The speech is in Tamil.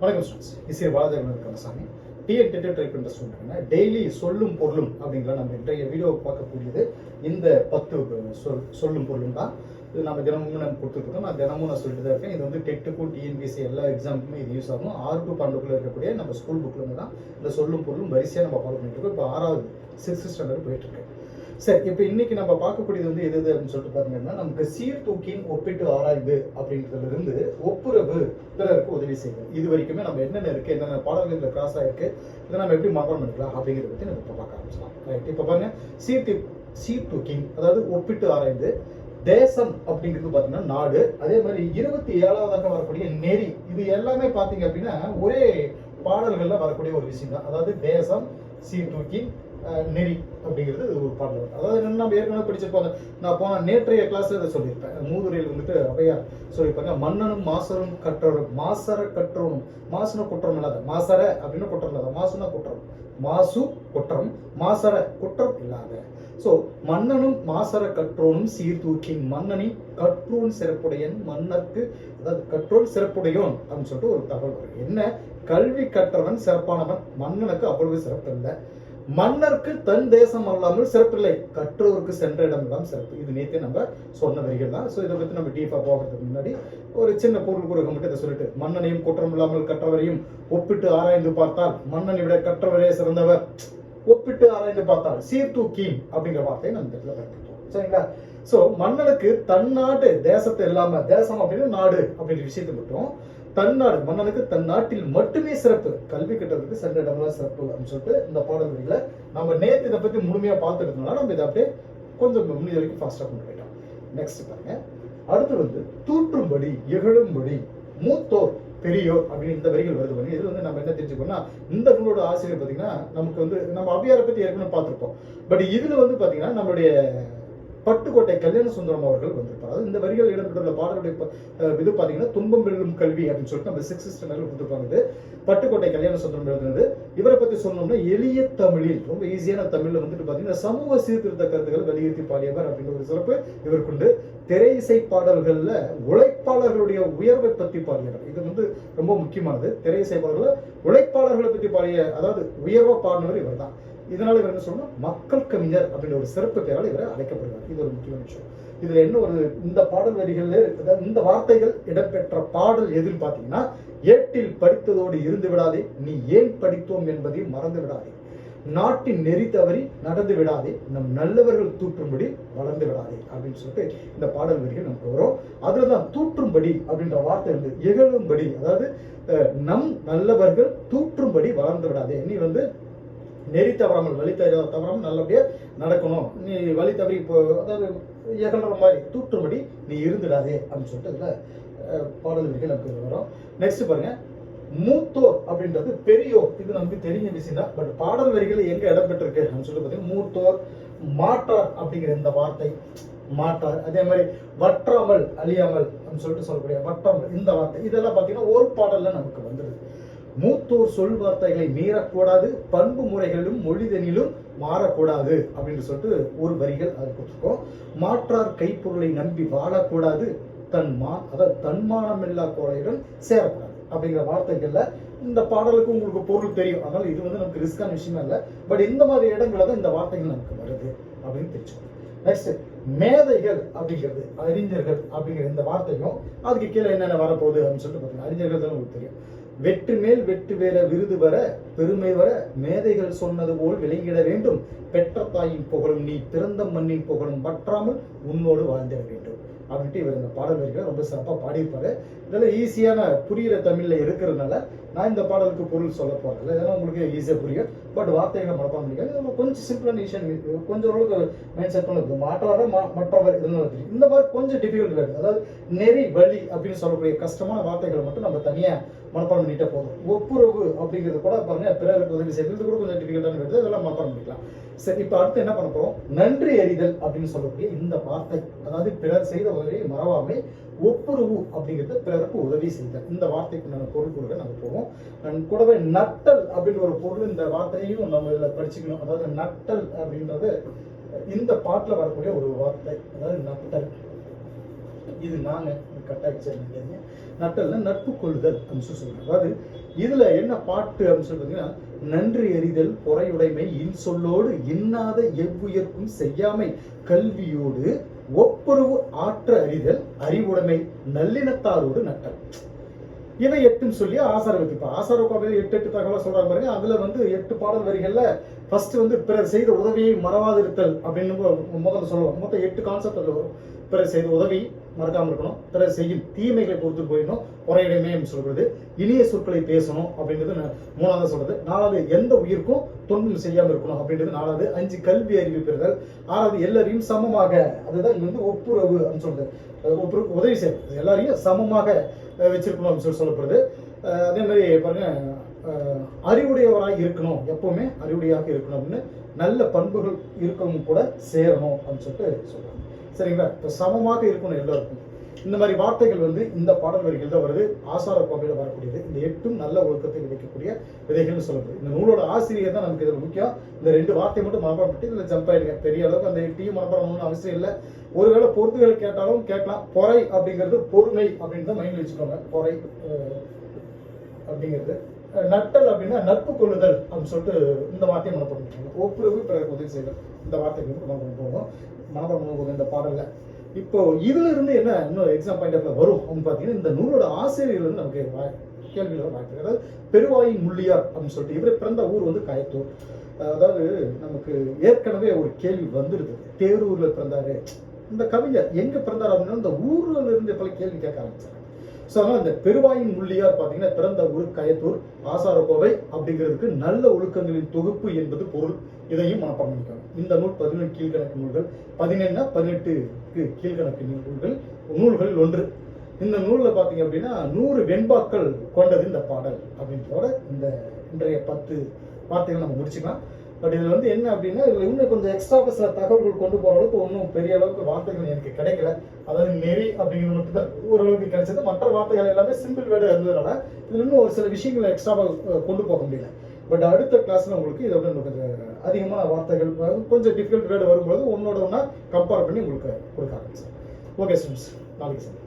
வணக்கம் ஸ்டூடெண்ட்ஸ் இசை பாலதேவன் கந்தசாமி டிஎட் டெட்டை ட்ரை பண்ணுற ஸ்டூடெண்ட்னா டெய்லி சொல்லும் பொருளும் அப்படிங்கிற நம்ம இன்றைய வீடியோ பார்க்கக்கூடியது இந்த பத்து சொல் சொல்லும் பொருளும் தான். இது நம்ம தினமும் நம்ம கொடுத்துருக்கோம். நான் தினமும் நான் சொல்லிட்டு தான் இருக்கேன். இது வந்து டெட்டுக்கும் டிஎன்பிஎஸ்சி எல்லா எக்ஸாமுக்குமே இது யூஸ் ஆகும். ஆறு டு பன்னெண்டுக்குள்ள இருக்கக்கூடிய நம்ம ஸ்கூல் புக்கில் தான் இந்த சொல்லும் பொருளும் வரிசையாக நம்ம ஃபாலோ பண்ணிட்டு இருக்கோம். இப்போ ஆறாவது சிக்ஸ்த் ஸ்டாண்டர்ட் போயிட்டு இருக்கேன் சரி இப்போ இன்னைக்கு நம்ம பார்க்கக்கூடியது வந்து எது எது அப்படின்னு சொல்லிட்டு பாருங்கன்னா நமக்கு சீர்தூக்கின் ஒப்பிட்டு ஆராய்ந்து அப்படின்றதுல இருந்து ஒப்புரவு பிறருக்கு உதவி செய்வது இது வரைக்குமே நம்ம என்னென்ன இருக்கு என்னென்ன பாடல்கள் கிராஸ் ஆயிருக்கு இதை நம்ம எப்படி மாற்றம் பண்ணிக்கலாம் அப்படிங்கிறத பத்தி நம்ம இப்போ பார்க்க ஆரம்பிச்சலாம் ரைட் இப்போ பாருங்க சீர்தி சீர்தூக்கின் அதாவது ஒப்பிட்டு ஆராய்ந்து தேசம் அப்படிங்கிறது பார்த்தீங்கன்னா நாடு. அதே மாதிரி இருபத்தி ஏழாவதாக வரக்கூடிய நெறி. இது எல்லாமே பார்த்தீங்க அப்படின்னா ஒரே பாடல்களில் வரக்கூடிய ஒரு விஷயம் தான் அதாவது தேசம் சீர்தூக்கி நெறி அப்படிங்கிறது ஒரு பாடல் அதாவது என்னென்ன நம்ம ஏற்கனவே படிச்சிருப்பாங்க நான் போன நேற்றைய கிளாஸ் இதை சொல்லியிருப்பேன். மூதுரையில் வந்துட்டு அவையார் சொல்லியிருப்பாங்க மன்னனும் மாசரும் கற்றோரும் மாசர கற்றோனும் மாசுன குற்றம் இல்லாத மாசர அப்படின்னு குற்றம் இல்லாத மாசுனா குற்றம். மாசு குற்றம் மாசர குற்றம் இல்லாத. ஸோ மன்னனும் மாசர கற்றோனும் சீர்தூக்கின் மன்னனின் கற்றோன் சிறப்புடையன் மன்னருக்கு அதாவது கற்றோன் சிறப்புடையோன் அப்படின்னு சொல்லிட்டு ஒரு தகவல் வரும். என்ன? கல்வி கற்றவன் சிறப்பானவன் மன்னனுக்கு அவ்வளவு சிறப்பு இல்லை. மன்னருக்கு தன் தேசம் அல்லாமல் சிறப்பில்லை. கற்றோருக்கு சென்ற இடமெல்லாம் சிறப்பு. இது நேத்தே நம்ம சொன்ன வரிகள் தான் ஸோ இதை பத்தி நம்ம டீப்பா போகிறதுக்கு முன்னாடி ஒரு சின்ன பொருள் குறுக்க மட்டும் இதை சொல்லிட்டு மன்னனையும் குற்றம் இல்லாமல் கற்றவரையும் ஒப்பிட்டு ஆராய்ந்து பார்த்தால் மன்னனை விட கற்றவரே சிறந்தவர். ஒப்பிட்டு ஆராய்ந்து பார்த்தால் சீர்தூக்கி அப்படிங்கிற வார்த்தையை நம்ம இடத்துல பயன்படுத்துவோம். சரிங்களா? சோ மன்னனுக்கு தன் நாட்டு தேசத்தை இல்லாம தேசம் அப்படின்னு நாடு அப்படிங்கிற விஷயத்தை மட்டும் தன்னாடு மன்னனுக்கு தன் நாட்டில் மட்டுமே சிறப்பு. கல்வி கட்டத்துக்கு சென்ற இடம்லாம் சிறப்பு அப்படின்னு சொல்லிட்டு இந்த பாடல் நம்ம நேற்று இதை பற்றி முழுமையாக பார்த்துருந்தோம்னா நம்ம இதை அப்படியே கொஞ்சம் முடிஞ்ச வரைக்கும் ஃபாஸ்ட்டாக கொண்டு போயிட்டோம் நெக்ஸ்ட் பாருங்க. அடுத்து வந்து தூற்றும்படி இகழும்படி மூத்தோர் பெரியோர் அப்படின்னு இந்த வரிகள் வருது பண்ணி இது வந்து நம்ம என்ன தெரிஞ்சுக்கணும்னா இந்த நூலோட ஆசிரியர் பார்த்தீங்கன்னா நமக்கு வந்து நம்ம அபியாரை பற்றி ஏற்கனவே பார்த்துருப்போம். பட் இதில் வந்து பார்த்தீங்கன்னா நம்மளுடைய பட்டுக்கோட்டை கல்யாண சுந்தரம் அவர்கள் வந்திருப்பார். அதாவது இந்த வரிகள் இடம்பெற்றுள்ள பாடலுடைய இது பாத்தீங்கன்னா துன்பம் வெல்லும் கல்வி அப்படின்னு சொல்லிட்டு நம்ம சிக்ஸ் ஸ்டாண்டர்ட்ல கொடுத்துருப்பாங்க இது. பட்டுக்கோட்டை கல்யாண சுந்தரம் எழுதுனது. இவரை பற்றி சொல்லணும்னா எளிய தமிழில் ரொம்ப ஈஸியான தமிழில் வந்துட்டு பாத்தீங்கன்னா சமூக சீர்திருத்த கருத்துக்களை வலியுறுத்தி பாடியவர் அப்படிங்கிற ஒரு சிறப்பு இவருக்குண்டு திரை இசை பாடல்கள்ல உழைப்பாளர்களுடைய உயர்வை பற்றி பாடியவர். இது வந்து ரொம்ப முக்கியமானது. திரை இசை பாடல்கள் உழைப்பாளர்களை பற்றி பாடிய அதாவது உயர்வை பாடினவர் இவர் தான் இதனால இவர் என்ன சொல்லணும் மக்கள் கவிஞர் அப்படின்ற ஒரு சிறப்பு பெயரால் இவர் அழைக்கப்படுவார். இது ஒரு முக்கியமான விஷயம். இதுல என்ன ஒரு இந்த பாடல் வரிகளில் இந்த வார்த்தைகள் இடம்பெற்ற பாடல் எதுன்னு பார்த்தீங்கன்னா ஏட்டில் படித்ததோடு இருந்து விடாதே நீ ஏன் படித்தோம் என்பதை மறந்து விடாதே. நாட்டின் நெறி தவறி நடந்து விடாதே நம் நல்லவர்கள் தூற்றும்படி வளர்ந்து விடாதே அப்படின்னு சொல்லிட்டு இந்த பாடல் வரிகள் நமக்கு வரும். அதுலதான் தூற்றும்படி அப்படின்ற வார்த்தை வந்து இகழும்படி அதாவது அஹ், நம் நல்லவர்கள் தூற்றும்படி வளர்ந்து விடாதே. நீ வந்து நெறி தவறாமல் வழி தவற தவறாமல் நல்லபடியாக நடக்கணும். நீ வழி தவறி இப்போ அதாவது இகழ்ற மாதிரி தூற்றும்படி நீ இருந்துடாதே அப்படின்னு சொல்லிட்டு இதில் பாடல் வரிகள் நமக்கு வரும் நெக்ஸ்ட் பாருங்கள் மூத்தோர் அப்படின்றது பெரியோர். இது நமக்கு தெரிஞ்ச விஷயம் தான் பட் பாடல் வரிகள் இடம் இடம்பெற்றிருக்கு? அப்படின்னு சொல்லி பார்த்தீங்கன்னா மூத்தோர் மாற்றார் அப்படிங்கிற இந்த வார்த்தை. மாற்றார் அதே மாதிரி வற்றாமல் அழியாமல் அப்படின்னு சொல்லிட்டு சொல்லக்கூடிய வற்றாமல் இந்த வார்த்தை. இதெல்லாம் பார்த்தீங்கன்னா ஒரு பாடலில் நமக்கு வந்துடும் மூத்தோர் சொல் வார்த்தைகளை மீறக்கூடாது பண்பு முறைகளிலும் மொழிதனிலும் மாறக்கூடாது அப்படின்னு சொல்லிட்டு ஒரு வரிகள் அது கொடுத்துருக்கோம். மாற்றார் கைப்பொருளை நம்பி வாழக்கூடாது தன் மா அதாவது தன்மானமில்லா கோழையுடன் சேரக்கூடாது அப்படிங்கிற வார்த்தைகள்ல இந்த பாடலுக்கு உங்களுக்கு பொருள் தெரியும். அதனால இது வந்து நமக்கு ரிஸ்கான விஷயமா இல்லை. பட் இந்த மாதிரி இடங்கள்ல தான் இந்த வார்த்தைகள் நமக்கு வருது அப்படின்னு தெரிஞ்சுக்கணும். நெக்ஸ்ட் மேதைகள் அப்படிங்கிறது அறிஞர்கள் அப்படிங்கிற இந்த வார்த்தையும் அதுக்கு கீழே என்னென்ன வரப்போகுது அப்படின்னு சொல்லிட்டு பார்த்தீங்கன்னா அறிஞர்கள் தான் உங்களுக்கு தெரியும். வெற்றி மேல் வெற்றி வேற விருது வர பெருமை வர மேதைகள் சொன்னது போல் விளங்கிட வேண்டும். பெற்ற தாயின் புகழும் நீ பிறந்த மண்ணின் புகழும் பற்றாமல் உன்னோடு வாழ்ந்திட வேண்டும். அப்படின்ட்டு இவர் இந்த பாடல் வரிகளை ரொம்ப சிறப்பாக பாடியிருப்பார். இதெல்லாம் ஈஸியான புரியிற தமிழ்ல இருக்கிறதுனால நான் இந்த பாடலுக்கு பொருள் சொல்ல போறதில்ல இதெல்லாம் உங்களுக்கு ஈஸியாக புரியும். பட் வார்த்தைகளை மறப்பாக முடியாது நம்ம கொஞ்சம் சிம்பிளான விஷயம் கொஞ்சம் ஓரளவுக்கு மைண்ட் செட் பண்ணது மாற்றவர மற்றவர் இதெல்லாம் தெரியும் இந்த மாதிரி கொஞ்சம் டிஃபிகல்ட் இருக்குது அதாவது நெறி வழி அப்படின்னு சொல்லக்கூடிய கஷ்டமான வார்த்தைகளை மட்டும் நம்ம தனியாக மனப்பாடம் பண்ணிட்டே போதும் ஒப்புரவு அப்படிங்கிறது கூட பாருங்க பிறருக்கு உதவி செய்யறது. கூட கொஞ்சம் டிஃபிகல்ட்டான வருது இதெல்லாம் மனப்பாடம் பண்ணிக்கலாம். சரி இப்போ அடுத்து என்ன பண்ண போறோம்? நன்றி அறிதல் அப்படின்னு சொல்லக்கூடிய இந்த வார்த்தை அதாவது பிறர் செய்த உதவியை மறவாமை ஒப்புரவு அப்படிங்கிறது பிறருக்கு உதவி செய்தல். இந்த வார்த்தைக்கு நம்ம பொருள் கொடுக்க நம்ம போவோம் கூடவே நட்டல் அப்படின்ற ஒரு பொருள் இந்த வார்த்தையும் நம்ம இதில் படிச்சுக்கணும். அதாவது நட்டல் அப்படின்றது இந்த பாட்டில் வரக்கூடிய ஒரு வார்த்தை. அதாவது நட்டல். இது நாங்க கட் நட்டல்னா நட்பு கொள்ளுதல் அப்படின்னு சொல்லி சொல்றாங்க. அதாவது இதுல என்ன பாட்டு அப்படின்னு சொல்லி பார்த்தீங்கன்னா நன்றி அறிதல் பொறையுடைமை இன்சொல்லோடு இன்னாத எவ்வுயர்க்கும் செய்யாமை கல்வியோடு ஒப்புரவு ஆற்ற அறிதல் அறிவுடைமை நல்லினத்தாரோடு நட்டல் இதை எட்டுன்னு சொல்லி ஆசார வைப்பா ஆசார கோவையில் எட்டு எட்டு தகவலை சொல்கிறாங்க பாருங்க. அதில் வந்து எட்டு பாடல் வரிகளில் ஃபர்ஸ்ட் வந்து பிறர் செய்த உதவியை மறவாதிருத்தல் அப்படின்னு முதல்ல சொல்லுவோம் மொத்தம் எட்டு கான்செப்ட் அதில் வரும். பிறர் செய்த உதவி மறக்காமல் இருக்கணும். பிறர் செய்யும் தீமைகளை பொறுத்து போயிடணும். உரையிடமே சொல்கிறது இனிய சொற்களை பேசணும் அப்படின்றது மூணாவது சொல்றது. நாலாவது எந்த உயிருக்கும் தொண்டும் செய்யாமல் இருக்கணும் அப்படின்றது நாலாவது. அஞ்சு கல்வி அறிவு பெறுதல். ஆறாவது எல்லாரையும் சமமாக அதுதான் இங்க வந்து ஒப்புரவு அப்படின்னு சொல்றது. அஹ் ஒப்புரவு உதவி செய்யறது. எல்லாரையும் சமமாக வச்சிருக்கணும் அப்படின்னு சொல்லி சொல்லப்படுது. அதே மாதிரி பாருங்க அறிவுடையவராக இருக்கணும். எப்பவுமே அறிவுடையாக இருக்கணும் அப்படின்னு நல்ல பண்புகள் இருக்கவும் கூட சேரணும் அப்படின்னு சொல்லிட்டு சொல்றாங்க. சரிங்களா? இப்போ சமமாக இருக்கணும் எல்லாருக்கும். இந்த மாதிரி வார்த்தைகள் வந்து இந்த பாடல் வரிகள் தான் வருது. ஆசார கோவையில் வரக்கூடியது. இந்த எட்டும் நல்ல ஒழுக்கத்தை விதைக்கக்கூடிய விதைகள்னு சொல்லப்படுது. இந்த நூலோட ஆசிரியர் தான் நமக்கு இதில் முக்கியம். இந்த ரெண்டு வார்த்தை மட்டும் மனப்பாடம் பண்ணி இதில் ஜம்ப் ஆயிடுங்க. பெரிய அளவுக்கு அந்த எட்டையும் மனப்பாடம் பண்ணணும்னு அவசியம் இல்லை. ஒருவேளை பொறுத்துகள் கேட்டாலும் கேட்கலாம். பொறை அப்படிங்கிறது பொறுமை அப்படின்னு தான் மைண்டில் வச்சுக்கோங்க. பொறை அப்படிங்கிறது. நட்டல் அப்படின்னா நட்பு கொள்ளுதல் அப்படின்னு சொல்லிட்டு இந்த வார்த்தையை மனப்பாடம் பண்ணிக்கோங்க. ஒப்புரவு பிறகு உதவி செய்தல். இந்த வார்த்தைக்கு வந்து மனப்பாடம் போகும் மனப்பாடம் போகும் இந்த பாடலில் இப்போ இதுல இருந்து என்ன இன்னும் எக்ஸாம் பாயிண்ட் ஆஃப் வரும்? அப்படின்னு பார்த்தீங்கன்னா இந்த நூலோட ஆசிரியர்கள் வந்து நமக்கு வா- கேள்விகள் வாய்ப்பு அதாவது பெருவாயின் முள்ளியார் அப்படின்னு சொல்லிட்டு இவர் பிறந்த ஊர் வந்து காயத்தூர். அதாவது நமக்கு ஏற்கனவே ஒரு கேள்வி வந்துடுது. தேரூர்ல பிறந்தாரு. இந்த கவிஞர் எங்க பிறந்தார் அப்படின்னா இந்த ஊர்ல இருந்து பல கேள்வி கேட்க ஆரம்பிச்சாங்க ஸோ இந்த பெருவாயின் முள்ளியார் பார்த்தீங்கன்னா பிறந்த ஊர் கயத்தூர் ஆசாரக்கோவை அப்படிங்கிறதுக்கு நல்ல ஒழுக்கங்களின் தொகுப்பு என்பது பொருள். இதையும் மனப்பாடம் பண்ணிக்கணும். இந்த நூல் பதினெட்டு கீழ்கணக்கு நூல்கள். பதினெண்ணா பதினெட்டுக்கு கீழ்கணக்கு நூல்கள். நூல்களில் ஒன்று. இந்த நூலில் பார்த்தீங்க அப்படின்னா நூறு வெண்பாக்கள் கொண்டது இந்த பாடல் அப்படின்றதோட இந்த இன்றைய பத்து வார்த்தைகள் நம்ம முடிச்சுக்கலாம். பட் இதில் வந்து என்ன அப்படின்னா இதில் இன்னும் கொஞ்சம் எக்ஸ்ட்ரா சில தகவல்கள் கொண்டு போகிற அளவுக்கு ஒன்றும் பெரிய அளவுக்கு வார்த்தைகள் எனக்கு கிடைக்கல. அதாவது நெறி அப்படிங்கிறது மட்டும் தான். ஓரளவுக்கு கிடைச்சது. மற்ற வார்த்தைகள் எல்லாமே சிம்பிள் வேர்டு இருந்ததுனால இதில் இன்னும் ஒரு சில விஷயங்களை எக்ஸ்ட்ராவாக கொண்டு போக முடியல. பட் அடுத்த கிளாஸில் உங்களுக்கு இதை விட இன்னும் கொஞ்சம் அதிகமான வார்த்தைகள் கொஞ்சம் டிஃபிகல்ட் வேர்டு வரும்போது ஒன்னோட ஒன்றா கம்பேர் பண்ணி உங்களுக்கு கொடுக்க ஆரம்பிச்சேன். ஓகே ஸ்டூடெண்ட்ஸ் நாளைக்கு சார்